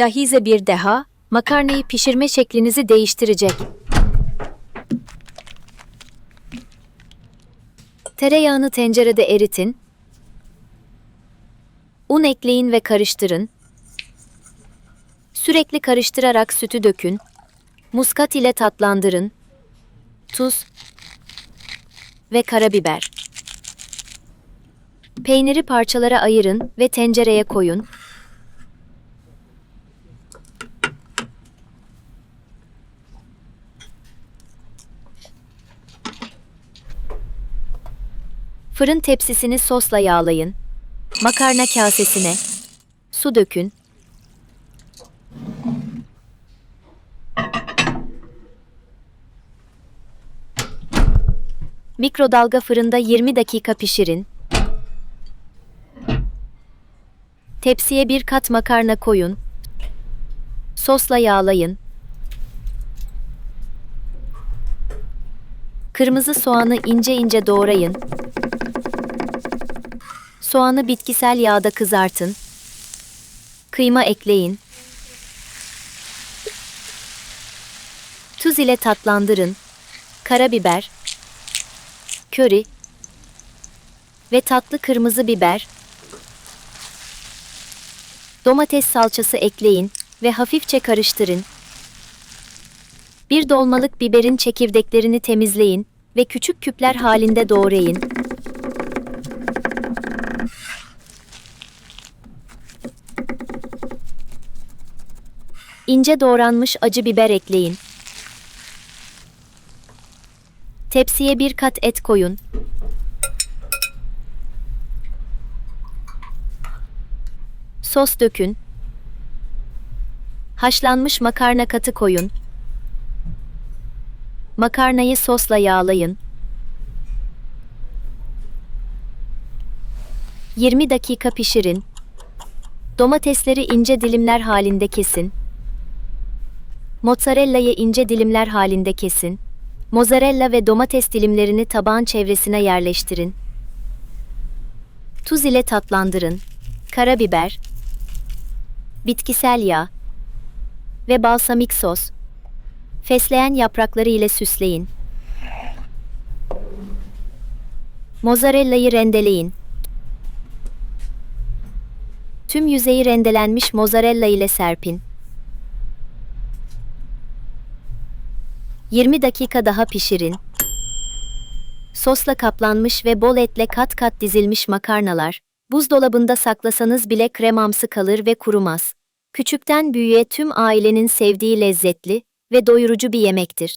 Dahize bir deha, makarnayı pişirme şeklinizi değiştirecek. Tereyağını tencerede eritin. Un ekleyin ve karıştırın. Sürekli karıştırarak sütü dökün. Muskat ile tatlandırın. Tuz ve karabiber. Peyniri parçalara ayırın ve tencereye koyun. Fırın tepsisini sosla yağlayın. Makarna kasesine su dökün. Mikrodalga fırında 20 dakika pişirin. Tepsiye bir kat makarna koyun. Sosla yağlayın. Kırmızı soğanı ince ince doğrayın. Soğanı bitkisel yağda kızartın. Kıyma ekleyin. Tuz ile tatlandırın. Karabiber, köri ve tatlı kırmızı biber. Domates salçası ekleyin ve hafifçe karıştırın. Bir dolmalık biberin çekirdeklerini temizleyin ve küçük küpler halinde doğrayın. İnce doğranmış acı biber ekleyin. Tepsiye bir kat et koyun. Sos dökün. Haşlanmış makarna katı koyun. Makarnayı sosla yağlayın. 20 dakika pişirin. Domatesleri ince dilimler halinde kesin. Mozzarella'yı ince dilimler halinde kesin. Mozzarella ve domates dilimlerini tabağın çevresine yerleştirin. Tuz ile tatlandırın. Karabiber, bitkisel yağ ve balsamik sos. Fesleğen yaprakları ile süsleyin. Mozzarella'yı rendeleyin. Tüm yüzeyi rendelenmiş mozzarella ile serpin. 20 dakika daha pişirin. Sosla kaplanmış ve bol etle kat kat dizilmiş makarnalar, buzdolabında saklasanız bile kremamsı kalır ve kurumaz. Küçükten büyüğe tüm ailenin sevdiği lezzetli ve doyurucu bir yemektir.